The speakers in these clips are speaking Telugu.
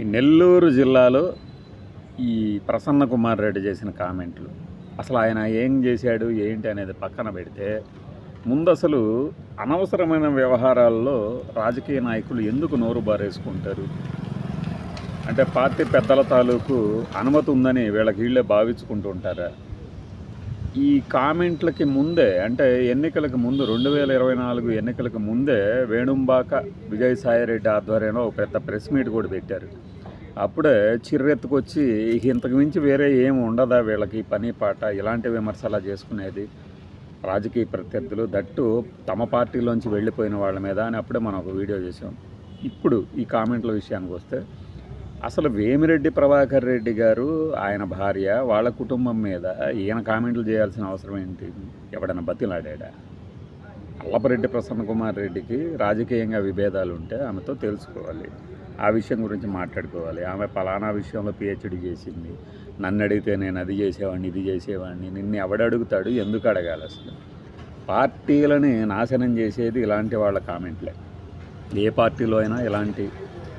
ఈ నెల్లూరు జిల్లాలో ఈ ప్రసన్న కుమార్ రెడ్డి చేసిన కామెంట్లు అసలు ఆయన ఏం చేశాడు ఏంటి అనేది పక్కన పెడితే ముందు అసలు అనవసరమైన వ్యవహారాల్లో రాజకీయ నాయకులు ఎందుకు నోరు బారేసుకుంటారు? అంటే పార్టీ పెద్దల తాలూకు అనుమతి ఉందని వీళ్ళకి వీళ్ళే భావించుకుంటూ ఉంటారా? ఈ కామెంట్లకి ముందే అంటే ఎన్నికలకు ముందు రెండు వేల ఇరవై నాలుగు ఎన్నికలకు ముందే వేణుంబాక విజయసాయిరెడ్డి ఆధ్వర్యంలో ఒక పెద్ద ప్రెస్ మీట్ కూడా పెట్టారు. అప్పుడే చిర్రెత్తుకొచ్చి ఇంతకుమించి ఇంతకు మించి వేరే ఏం ఉండదా వీళ్ళకి పని పాట? ఇలాంటి విమర్శలా చేసుకునేది? రాజకీయ ప్రత్యర్థులు దట్టు తమ పార్టీలోంచి వెళ్ళిపోయిన వాళ్ళ మీద అని అప్పుడే మనం ఒక వీడియో చేసాం ఇప్పుడు ఈ కామెంట్ల విషయానికి వస్తే అసలు వేమిరెడ్డి ప్రభాకర్ రెడ్డి గారు ఆయన భార్య వాళ్ళ కుటుంబం మీద ఈయన కామెంట్లు చేయాల్సిన అవసరం ఏంటి? ఎవడైనా బతిలాడా అల్లపరెడ్డి ప్రసన్న కుమార్ రెడ్డికి రాజకీయంగా విభేదాలు ఉంటే ఆమెతో తెలుసుకోవాలి. ఆ విషయం గురించి మాట్లాడుకోవాలి. ఆమె పలానా విషయంలో పిహెచ్డి చేసింది. నన్ను అడిగితే నేను అది చేసేవాడిని ఇది చేసేవాడిని నిన్ను ఎవడడుగుతాడు ఎందుకు అడగాలి అసలు? పార్టీలని నాశనం చేసేది ఇలాంటి వాళ్ళ కామెంట్లే. ఏ పార్టీలో అయినా ఇలాంటి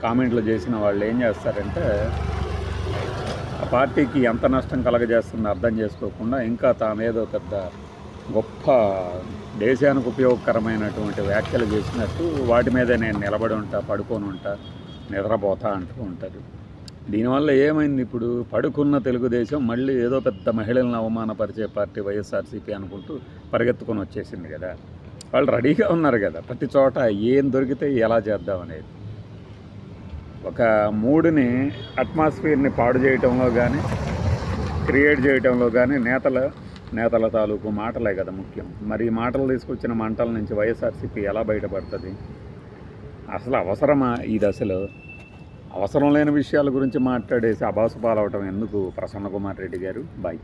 కామెంట్లు చేసిన వాళ్ళు ఏం చేస్తారంటే ఆ పార్టీకి ఎంత నష్టం కలగజేస్తుందో అర్థం చేసుకోకుండా ఇంకా తానేదో పెద్ద గొప్ప దేశానికి ఉపయోగకరమైనటువంటి వ్యాఖ్యలు చేసినట్టు వాటి మీదే నేను నిలబడి ఉంటా పడుకొని ఉంటా. నిద్రపోతా అంటూ ఉంటారు దీనివల్ల ఏమైంది ఇప్పుడు? పడుకున్న తెలుగుదేశం మళ్ళీ ఏదో పెద్ద మహిళలను అవమానపరిచే పార్టీ వైఎస్ఆర్సీపీ అనుకుంటూ పరిగెత్తుకొని వచ్చేసింది కదా. వాళ్ళు రెడీగా ఉన్నారు కదా. ప్రతి చోట ఏం దొరికితే ఎలా చేద్దాం అనేది. ఒక మూడుని అట్మాస్ఫియర్ని పాడు చేయటంలో కానీ క్రియేట్ చేయటంలో కానీ నేతల నేతల తాలూకు మాటలే కదా ముఖ్యం. మరి ఈ మాటలు తీసుకొచ్చిన మంటల నుంచి వైఎస్ఆర్సీపీ ఎలా బయటపడుతుంది? అసలు అవసరమా ఈ దశలో? అవసరం లేని విషయాల గురించి మాట్లాడేసి అబాసు పాలవటం ఎందుకు? ప్రసన్న కుమార్ రెడ్డి గారు బాయ్.